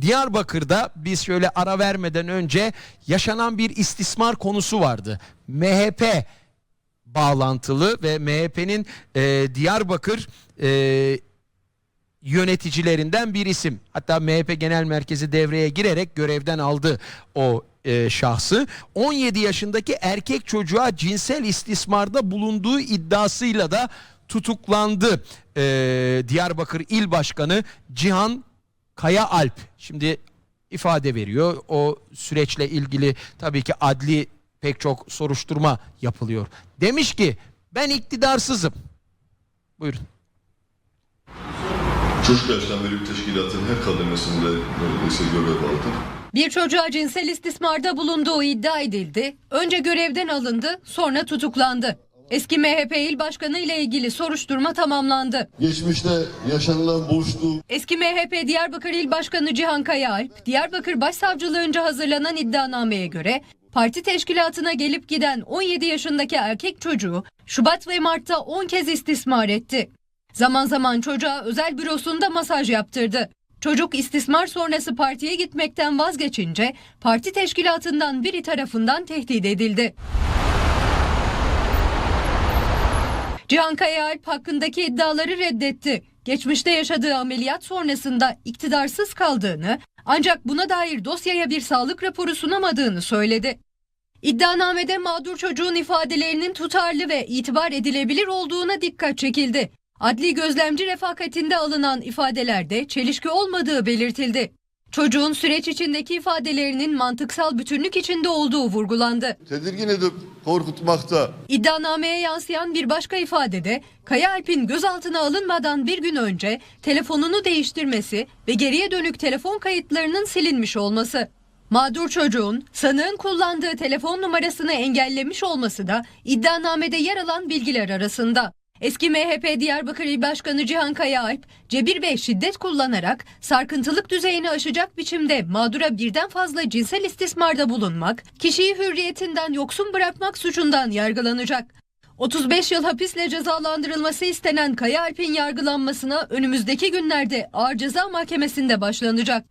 Diyarbakır'da biz şöyle ara vermeden önce yaşanan bir istismar konusu vardı. MHP bağlantılı ve MHP'nin e, Diyarbakır e, yöneticilerinden bir isim. Hatta MHP Genel Merkezi devreye girerek görevden aldı o e, şahsı. 17 yaşındaki erkek çocuğa cinsel istismarda bulunduğu iddiasıyla da tutuklandı. E, Diyarbakır İl Başkanı Cihan Kaya Alp. Şimdi ifade veriyor. O süreçle ilgili tabii ki adli pek çok soruşturma yapılıyor. Demiş ki ben iktidarsızım. Buyurun. Çocuk yaştan beri teşkilatın her kademesinde neredeyse görev aldım. Bir çocuğa cinsel istismarda bulunduğu iddia edildi. Önce görevden alındı, sonra tutuklandı. Eski MHP il başkanı ile ilgili soruşturma tamamlandı. Geçmişte yaşanılan boşluk, Eski MHP Diyarbakır İl Başkanı Cihan Kayaalp, Diyarbakır Başsavcılığınca hazırlanan iddianameye göre parti teşkilatına gelip giden 17 yaşındaki erkek çocuğu Şubat ve Mart'ta 10 kez istismar etti. Zaman zaman çocuğa özel bürosunda masaj yaptırdı. Çocuk istismar sonrası partiye gitmekten vazgeçince parti teşkilatından biri tarafından tehdit edildi. Cihan Kayaalp hakkındaki iddiaları reddetti. Geçmişte yaşadığı ameliyat sonrasında iktidarsız kaldığını ancak buna dair dosyaya bir sağlık raporu sunamadığını söyledi. İddianamede mağdur çocuğun ifadelerinin tutarlı ve itibar edilebilir olduğuna dikkat çekildi. Adli gözlemci refakatinde alınan ifadelerde çelişki olmadığı belirtildi. Çocuğun süreç içindeki ifadelerinin mantıksal bütünlük içinde olduğu vurgulandı. tedirgin edip korkutmakta. İddianameye yansıyan bir başka ifadede Kaya Alp'in gözaltına alınmadan bir gün önce telefonunu değiştirmesi ve geriye dönük telefon kayıtlarının silinmiş olması. Mağdur çocuğun sanığın kullandığı telefon numarasını engellemiş olması da iddianamede yer alan bilgiler arasında. Eski MHP Diyarbakır İl Başkanı Cihan Kaya Alp, cebir ve şiddet kullanarak sarkıntılık düzeyini aşacak biçimde mağdura birden fazla cinsel istismarda bulunmak, kişiyi hürriyetinden yoksun bırakmak suçundan yargılanacak. 35 yıl hapisle cezalandırılması istenen Kaya Alp'in yargılanmasına önümüzdeki günlerde Ağır Ceza Mahkemesi'nde başlanacak.